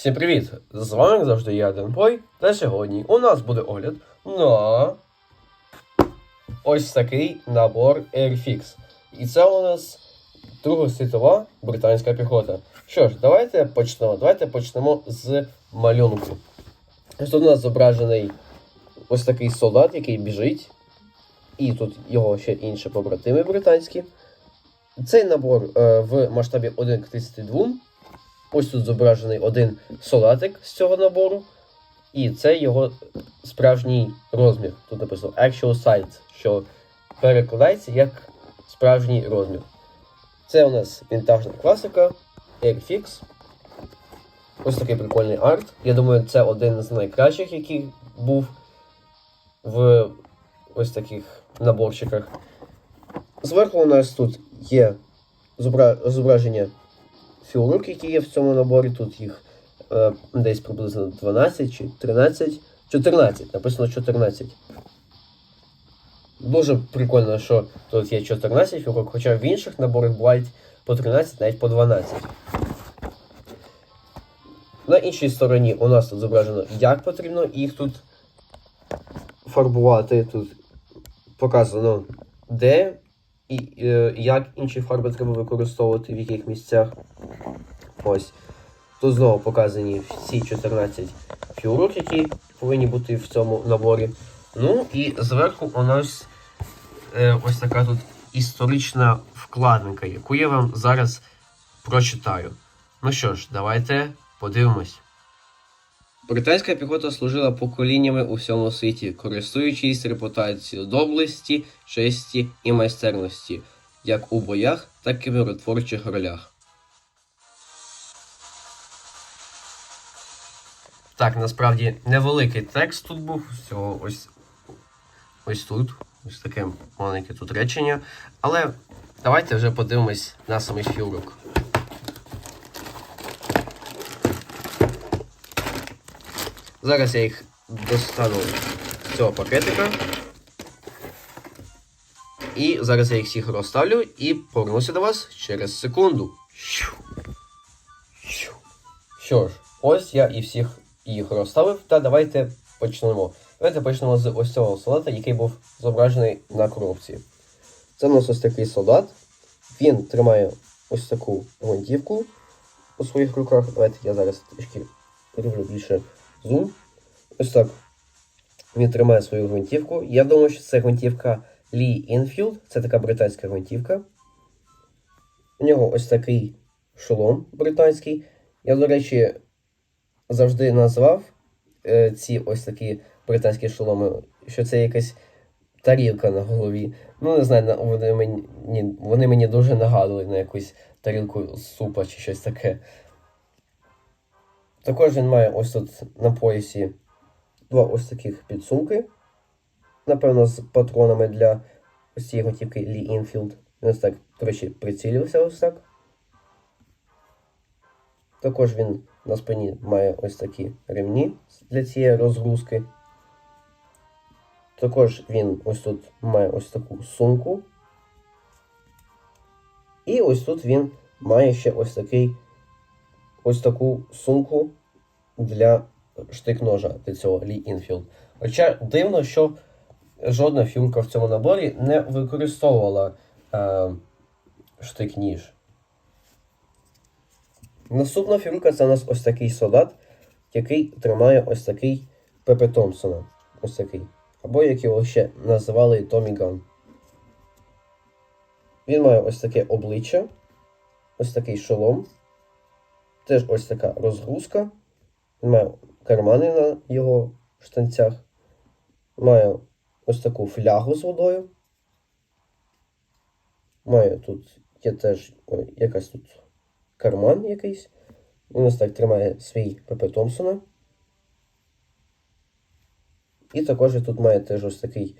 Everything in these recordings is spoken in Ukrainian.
Всім привіт! З вами як завжди я Денпой, та сьогодні у нас буде огляд на ось такий набор Airfix. І це у нас Друга світова британська піхота. Що ж, давайте почнемо. Давайте почнемо з малюнку. Тут у нас зображений ось такий солдат, який біжить. І тут його ще інші побратими британські. Цей набор е, в масштабі 1 к 32. Ось тут зображений один солдатик з цього набору. І це його справжній розмір. Тут написано Actual Size, що перекладається як справжній розмір. Це у нас вінтажна класика, Airfix. Ось такий прикольний арт. Я думаю, це один з найкращих, який був в ось таких наборчиках. Зверху у нас тут є зображення фігурок, які є в цьому наборі. Тут їх е, десь приблизно 12 чи 13. 14, написано 14. Дуже прикольно, що тут є 14 фігурок, хоча в інших наборах бувають по 13, навіть по 12. На іншій стороні у нас тут зображено, як потрібно їх тут фарбувати. Тут показано, де і е, як інші фарби треба використовувати, в яких місцях. Ось. Тут знову показані всі 14 фігурок, які повинні бути в цьому наборі. Ну і зверху у нас е, ось така тут історична вкладинка, яку я вам зараз прочитаю. Ну що ж, давайте подивимось. Британська піхота служила поколіннями у всьому світі, користуючись репутацією доблесті, честі і майстерності, як у боях, так і в миротворчих ролях. Так, насправді невеликий текст тут був. Всього ось, ось тут. Ось таке маленьке тут речення. Але давайте вже подивимось на самий фігурок. Зараз я їх достану з цього пакетика. І зараз я їх всіх розставлю і повернуся до вас через секунду. Що ж, ось я і всіх їх розставив, та давайте почнемо. Давайте почнемо з ось цього солдата, який був зображений на коробці. Це у нас ось такий солдат. Він тримає ось таку гвинтівку у своїх руках. Давайте я зараз трішки роблю більше зум. Ось так. Він тримає свою гвинтівку. Я думаю, що це гвинтівка Lee Enfield. Це така британська гвинтівка. У нього ось такий шолом британський. Я, до речі, завжди назвав е, ці ось такі британські шоломи, що це якась тарілка на голові. Ну, не знаю, вони мені, вони мені дуже нагадували на якусь тарілку супа чи щось таке. Також він має ось тут на поясі два ось таких підсумки. Напевно, з патронами для ось цієї готівки Lee Enfield. Він ось так, до речі, прицілився ось так. Також він на спині має ось такі ремні для цієї розгрузки. Також він ось тут має ось таку сумку. І ось тут він має ще ось такий ось таку сумку для штик-ножа для цього Lee Enfield. Хоча дивно, що жодна фігурка в цьому наборі не використовувала е, штик-ніж. Наступна фігурка це у нас ось такий солдат, який тримає ось такий Пепе Томпсона. Ось такий. Або як його ще називали Томі Ган. Він має ось таке обличчя, ось такий шолом. Теж ось така розгрузка. Має кармани на його штанцях. Має ось таку флягу з водою. Має тут є теж якась тут карман якийсь. Він ось так тримає свій Пепе Томпсона. І також тут має теж ось такий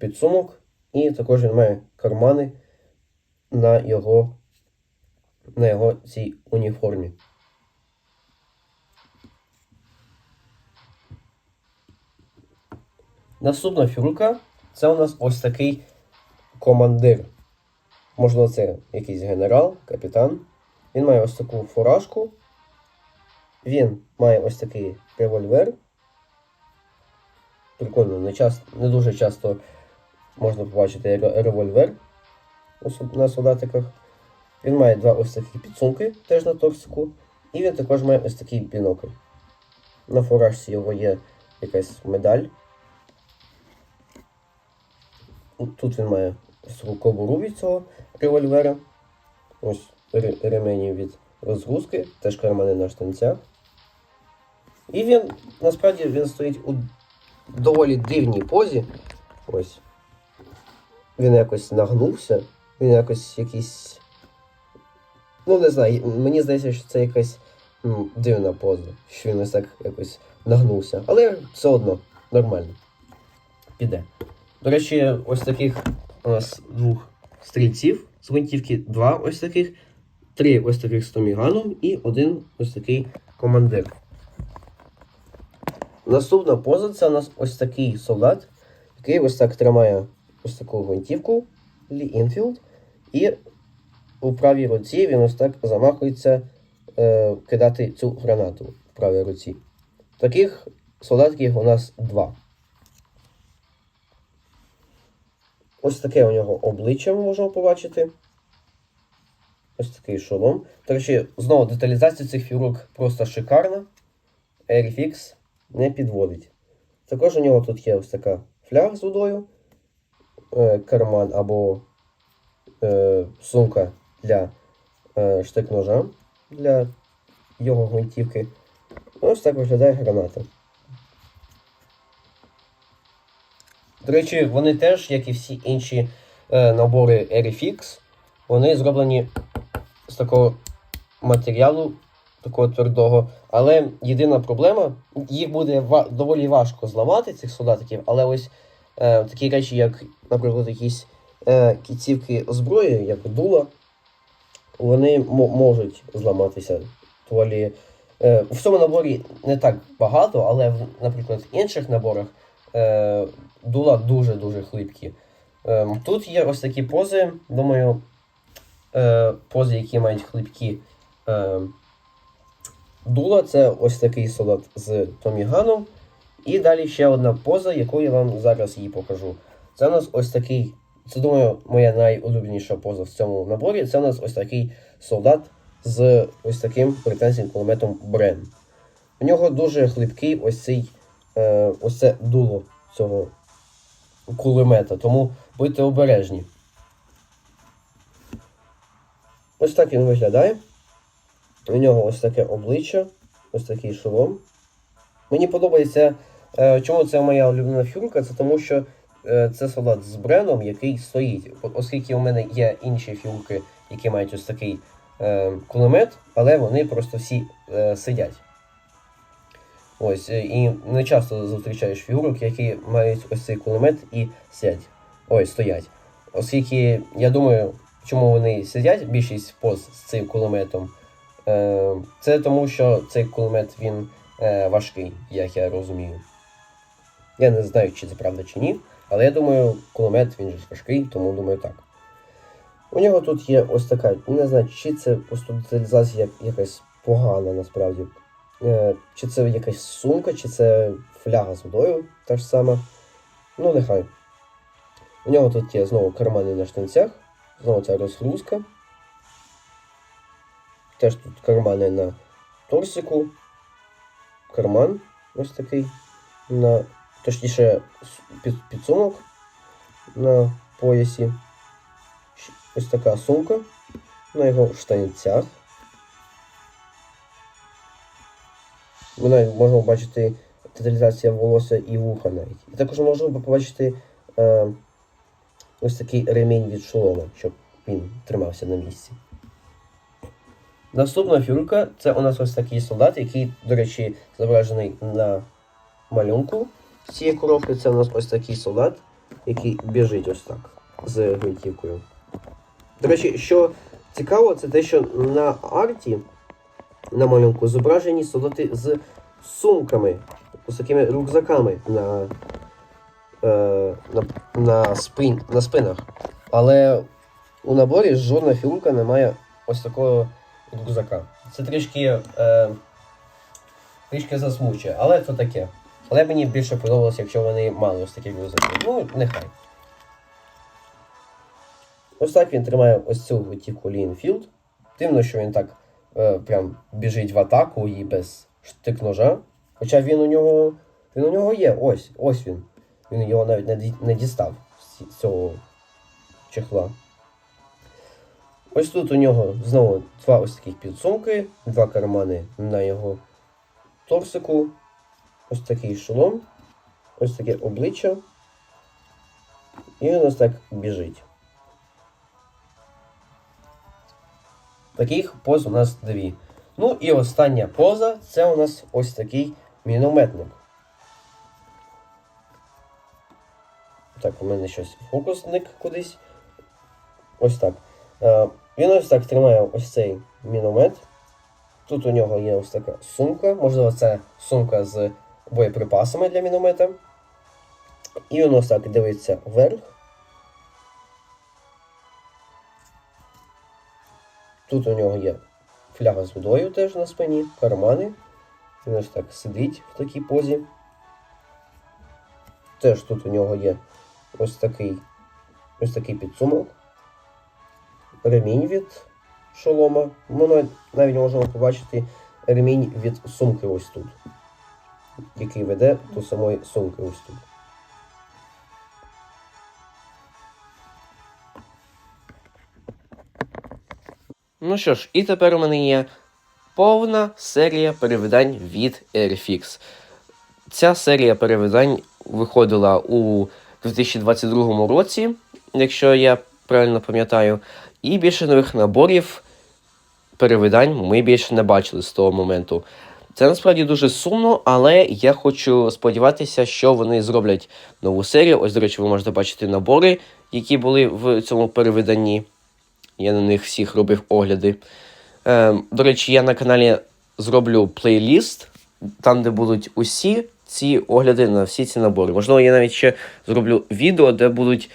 підсумок. І також він має кармани на його, на його цій уніформі. Наступна фігурка це у нас ось такий командир. Можливо, це якийсь генерал, капітан. Він має ось таку фуражку Він має ось такий револьвер. Прикольно, не, часто, не дуже часто можна побачити револьвер на солдатиках. Він має два ось такі підсумки теж на торсику. І він також має ось такий бінокль. На фуражці його є якась медаль. Тут він має кобуру від цього револьвера. Ось ремені від розгрузки, теж кармани на штанцях. І він насправді він стоїть у доволі дивній позі. Ось. Він якось нагнувся. Він якось якийсь. Ну, не знаю, мені здається, що це якась м, дивна поза, що він ось так якось нагнувся. Але все одно нормально. Піде. До речі, ось таких у нас двох стрільців з гвинтівки, два ось таких, три ось таких з томіганом і один ось такий командир. Наступна поза це у нас ось такий солдат, який ось так тримає ось таку гвинтівку Лі Інфілд, і у правій руці він ось так замахується е, кидати цю гранату в правій руці. Таких солдатів у нас два. Ось таке у нього обличчя ми можемо побачити. Ось такий шолом. До речі, знову деталізація цих фігурок просто шикарна. Airfix не підводить. Також у нього тут є ось така фляга з водою, е, карман або е, сумка для е, штик-ножа для його гвинтівки. Ось так виглядає граната. До речі, вони теж, як і всі інші е, набори Airfix, вони зроблені з такого матеріалу, такого твердого. Але єдина проблема, їх буде ва- доволі важко зламати, цих солдатиків, але ось е, такі речі, як, наприклад, якісь е, кінцівки зброї, як дула, вони мо- можуть зламатися. Доволі, е, в цьому наборі не так багато, але, в, наприклад, в інших наборах е, дула дуже-дуже хлипкі. Е, тут є ось такі пози, думаю, е, пози, які мають хлипкі е, дула. Це ось такий солдат з Томіганом. І далі ще одна поза, яку я вам зараз її покажу. Це у нас ось такий, це думаю, моя найулюбленіша поза в цьому наборі. Це у нас ось такий солдат з ось таким британським кулеметом Брен. У нього дуже хлипкий ось цей е, ось це дуло цього кулемета, тому будьте обережні. Ось так він виглядає. У нього ось таке обличчя, ось такий шолом. Мені подобається, е, чому це моя улюблена фігурка, це тому що це солдат з бреном, який стоїть. Оскільки у мене є інші фігурки, які мають ось такий е, кулемет, але вони просто всі е, сидять. Ось, е, і не часто зустрічаєш фігурок, які мають ось цей кулемет і сидять. Ой, стоять. Оскільки я думаю, чому вони сидять, більшість поз з цим кулеметом. Е, це тому, що цей кулемет він е, важкий, як я розумію. Я не знаю, чи це правда чи ні, але я думаю, кулемет він же важкий, тому думаю так. У нього тут є ось така, не знаю, чи це просто деталізація якась погана насправді. Е, чи це якась сумка, чи це фляга з водою, та ж сама. Ну, нехай. У нього тут є знову кармани на штанцях, знову ця розгрузка. Теж тут кармани на торсику. Карман ось такий. На, точніше, під, підсумок на поясі. Ось така сумка на його штанцях. Ми навіть можемо бачити деталізація волосся і вуха навіть. І також можемо побачити е, ось такий ремінь від шолома, щоб він тримався на місці. Наступна фігурка це у нас ось такий солдат, який, до речі, зображений на малюнку цієї коробки. Це у нас ось такий солдат, який біжить ось так з гвинтівкою. До речі, що цікаво, це те, що на арті, на малюнку, зображені солдати з сумками, з такими рюкзаками на, е, на, на, спин, на спинах. Але у наборі жодна фігурка не має ось такого рюкзака. Це трішки е, трішки засмучує, але це таке. Але мені більше подобалося, якщо вони мали ось такі рюкзаки. Ну, нехай. Ось так він тримає ось цю готівку Лінфілд. Дивно, що він так е, прям біжить в атаку і без штик-ножа. Хоча він у нього. Він у нього є, ось, ось він. Він його навіть не, не дістав з цього чехла. Ось тут у нього знову два ось таких підсумки, два кармани на його торсику, ось такий шолом, ось таке обличчя. І він ось так біжить. Таких поз у нас дві. Ну і остання поза це у нас ось такий мінометник. Так, у мене щось фокусник кудись. Ось так. Е, він ось так тримає ось цей міномет. Тут у нього є ось така сумка. Можливо, це сумка з боєприпасами для міномета. І він ось так дивиться вверх. Тут у нього є фляга з водою теж на спині, кармани. Він ось так сидить в такій позі. Теж тут у нього є ось такий, ось такий підсумок. Ремінь від шолома. Ми навіть можемо побачити ремінь від сумки ось тут, який веде до самої сумки ось тут. Ну що ж, і тепер у мене є повна серія перевидань від Airfix. Ця серія перевидань виходила у 2022 році, якщо я правильно пам'ятаю, і більше нових наборів перевидань ми більше не бачили з того моменту. Це насправді дуже сумно, але я хочу сподіватися, що вони зроблять нову серію. Ось, до речі, ви можете бачити набори, які були в цьому перевиданні. Я на них всіх робив огляди. Е, до речі, я на каналі зроблю плейліст, там, де будуть усі ці огляди на всі ці набори. Можливо, я навіть ще зроблю відео, де будуть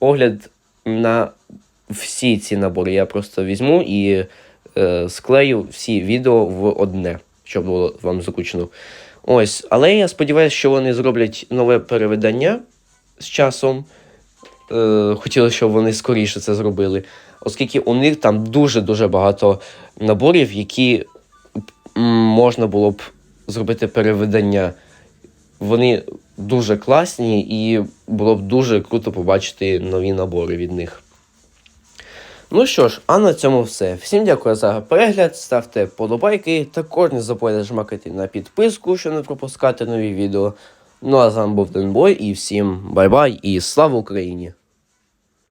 огляд на всі ці набори. Я просто візьму і е, склею всі відео в одне, щоб було вам зручно. Ось, але я сподіваюся, що вони зроблять нове перевидання з часом. Е, хотілося, щоб вони скоріше це зробили, оскільки у них там дуже-дуже багато наборів, які можна було б зробити перевидання. Вони дуже класні, і було б дуже круто побачити нові набори від них. Ну що ж, а на цьому все. Всім дякую за перегляд, ставте подобайки, також не забувайте жмакати на підписку, щоб не пропускати нові відео. Ну а з вами був Денбой і всім бай-бай і слава Україні!